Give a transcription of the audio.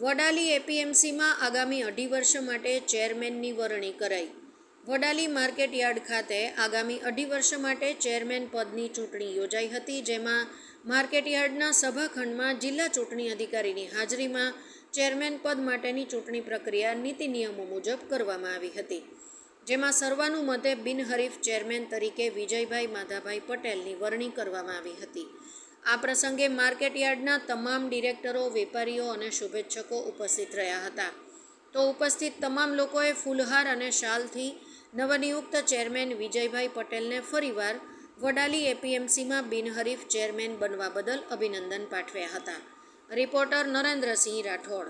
વડાલી એપીએમસીમાં આગામી અઢી વર્ષ માટે ચેરમેનની વરણી કરાઈ. વડાલી માર્કેટ યાર્ડ ખાતે આગામી અઢી વર્ષ માટે ચેરમેન પદની ચૂંટણી યોજાઈ હતી, જેમાં માર્કેટ યાર્ડના સભાખંડમાં જિલ્લા ચૂંટણી અધિકારીની હાજરીમાં ચેરમેન પદ માટેની ચૂંટણી પ્રક્રિયા નીતિ નિયમો મુજબ કરવામાં આવી હતી, જેમાં સર્વાનુમતે બિનહરીફ ચેરમેન તરીકે વિજયભાઈ માધાભાઈ પટેલની વરણી કરવામાં આવી હતી. આ પ્રસંગે માર્કેટ યાર્ડના તમામ ડિરેક્ટરો, વેપારીઓ અને શુભેચ્છકો ઉપસ્થિત રહ્યા હતા. તો ઉપસ્થિત તમામ લોકોએ ફૂલહાર અને શાલથી નવનિયુક્ત ચેરમેન વિજયભાઈ પટેલને ફરીવાર વડાલી એપીએમસીમાં બિનહરીફ ચેરમેન બનવા બદલ અભિનંદન પાઠવ્યા હતા. રિપોર્ટર નરેન્દ્રસિંહ રાઠોડ